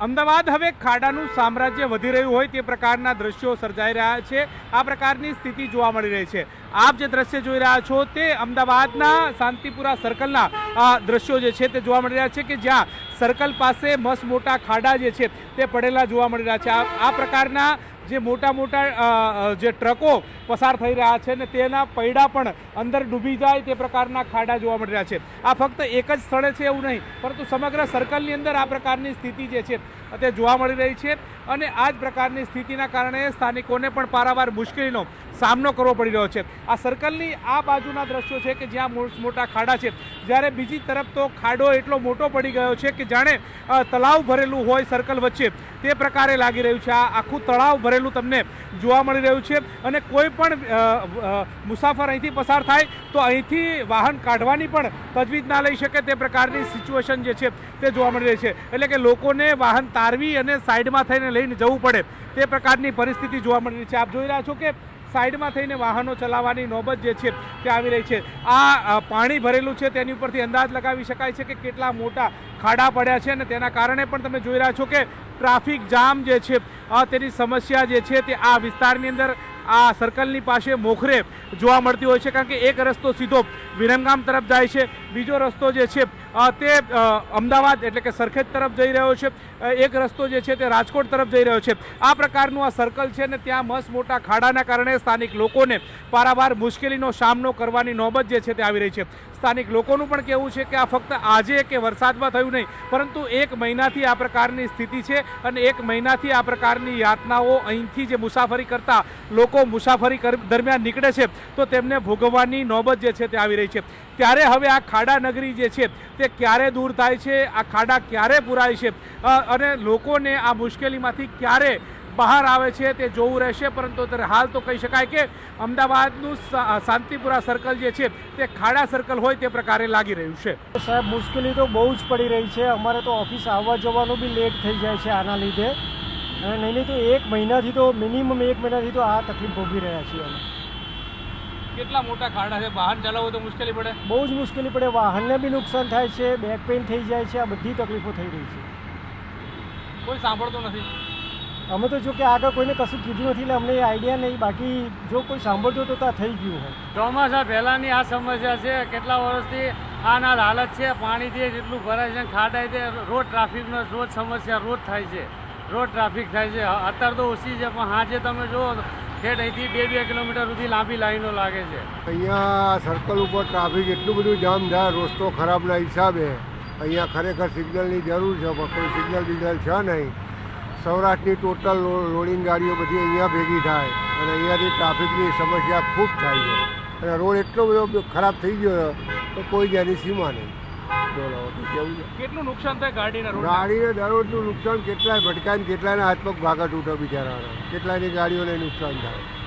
અમદાવાદ હવે ખાડાનું સામ્રાજ્ય વધી રહ્યું હોય તે પ્રકારના દ્રશ્યો સર્જાઈ રહ્યા છે. આ પ્રકારની સ્થિતિ જોવા મળી રહી છે. આપ જે દ્રશ્ય જોઈ રહ્યા છો તે અમદાવાદના શાંતિપુરા સર્કલના દ્રશ્યો જે છે તે જોવા મળી રહ્યા છે કે જ્યાં સર્કલ પાસે મસ્ત મોટા ખાડા જે છે તે પડેલા જોવા મળી રહ્યા છે. આ પ્રકારના જે મોટા મોટા જે ટ્રકો પસાર થઈ રહ્યા છે ને તેના પૈડા પણ અંદર ડૂબી જાય તે પ્રકારના ખાડા જોવા મળી રહ્યા છે. આ ફક્ત એક જ સ્થળે છે એવું નહીં, પરંતુ સમગ્ર સર્કલની અંદર આ પ્રકારની સ્થિતિ જે છે, તે જોવા મળી રહી છે. અને આ જ પ્રકારની સ્થિતિના કારણે સ્થાનિકોને પણ પારાવાર મુશ્કેલીનો સામનો કરવો પડી રહ્યો છે. આ સર્કલની આ બાજુના દ્રશ્યો છે કે જ્યાં મોટા ખાડા છે. જ્યારે બીજી તરફ તો ખાડો એટલો મોટો પડી ગયો છે કે જાણે તળાવ ભરેલું હોય સર્કલ વચ્ચે. તે પ્રકારે લાગી રહ્યું છે. આ આખું તળાવ ભરેલું તમને જોવા મળી રહ્યું છે અને કોઈ પણ મુસાફર અહીંથી પસાર થાય તો અહીંથી વાહન કાઢવાની પણ તજવીજ ના લઈ શકે. તે પ્રકારની સિચ્યુએશન જે છે તે જોવા મળી રહી છે. એટલે કે લોકોને વાહન તારવી અને સાઈડમાં થઈને લઈને જવું પડે. તે પ્રકારની પરિસ્થિતિ જોવા મળી રહી છે. આપ જોઈ રહ્યા છો કે સાઈડમાં થઈને વાહનો ચલાવવાની નોબત જે છે તે આવી રહી છે. આ પાણી ભરેલું છે તેની ઉપરથી અંદાજ લગાવી શકાય છે કે કેટલા મોટા ખાડા પડ્યા છે અને તેના કારણે પણ તમે જોઈ રહ્યા છો કે ટ્રાફિક જામ જે છે તેની સમસ્યા જે છે તે આ વિસ્તારની અંદર આ સર્કલની પાસે મોખરે જોવા મળતી હોય છે કારણ કે એક રસ્તો સીધો વિરમગામ તરફ જાય છે. બીજો રસ્તો જે છે તે અમદાવાદ એટલે કે સરખેજ તરફ જઈ રહ્યો છે. એક રસ્તો જે છે તે રાજકોટ તરફ જઈ રહ્યો છે. આ પ્રકારનું આ સર્કલ છે ને ત્યાં મસ્ત મોટા ખાડાના કારણે સ્થાનિક લોકોને પારાવાર મુશ્કેલીનો સામનો કરવાની નોબત જે છે તે આવી રહી છે. સ્થાનિક લોકોનું પણ કહેવું છે કે આ ફક્ત આજે કે વરસાદમાં થયું નહીં, પરંતુ એક મહિનાથી આ પ્રકારની સ્થિતિ છે અને એક મહિનાથી આ પ્રકારની યાતનાઓ અહીંથી જે મુસાફરી કરતા લોકો મુસાફરી દરમિયાન નીકળે છે, તો તેમને ભોગવવાની નોબત જે છે તે આવી રહી છે. ત્યારે હવે આ ખાડા નગરી જે છે તે ક્યારે દૂર થાય છે, આ ખાડા ક્યારે પુરાય છે અને લોકોને આ મુશ્કેલીમાંથી ક્યારે બહાર આવે છે તે જોવું રહેશે, પરંતુ અત્યારે હાલ તો કહી શકાય કે અમદાવાદનું શાંતિપુરા સર્કલ જે છે તે ખાડા સર્કલ હોય તે પ્રકારે લાગી રહ્યું છે. સાહેબ, મુશ્કેલી તો બહુ જ પડી રહી છે. અમારે તો ઓફિસ આવવા જવાનું બી લેટ થઈ જાય છે આના લીધે. અને નહીં નહીં, તો એક મહિનાથી તો મિનિમમ એક મહિનાથી તો આ તકલીફ ભોગવી રહ્યા છીએ અમે. કેટલા મોટા ખાડા છે? વાહન ચલાવવું તો મુશ્કેલી પડે. બહુ જ મુશ્કેલી પડે. વાહનને બી નુકસાન થાય છે બેક પેઇન થઈ જાય છે આ બધી તકલીફો થઈ રહી છે. કોઈ સાંભળતું નથી. અમે તો જો કે આગળ કોઈને કશું કીધું નથી એટલે અમને આઈડિયા નહીં. બાકી જો કોઈ સાંભળતું તો ત્યાં આ થઈ ગયું હોય. ચોમાસા પહેલાંની આ સમસ્યા છે કેટલા વર્ષથી આના હાલત છે? પાણીથી જેટલું ભરાય છે ખાડાય તે રોજ ટ્રાફિકનો રોજ સમસ્યા રોજ થાય છે. રોજ ટ્રાફિક થાય છે. અત્યારે તો ઓછી છે પણ હાજે તમે જુઓ ઠેઠ અહીંથી બે બે કિલોમીટર સુધી લાંબી લાઈનો લાગે છે. અહીંયા સર્કલ ઉપર ટ્રાફિક એટલું બધું જામ થાય રસ્તો ખરાબના હિસાબે. અહીંયા ખરેખર સિગ્નલની જરૂર છે, પણ સિગ્નલ છે નહીં. સૌરાષ્ટ્રની ટોટલ લોડિંગ ગાડીઓ બધી અહીંયા ભેગી થાય અને અહીંયાથી ટ્રાફિકની સમસ્યા ખૂબ થાય છે. અને રોડ એટલો બધો ખરાબ થઈ ગયો તો કોઈ જ એની સીમા નહીં. તો કેવું છે? કેટલું નુકસાન થાય ગાડીને ગાડીને દરરોજનું નુકસાન કેટલાય ભટકાય ને કેટલાયના હાથ પગ ભાગા તૂટે બિચારા કેટલાયની ગાડીઓને નુકસાન થાય.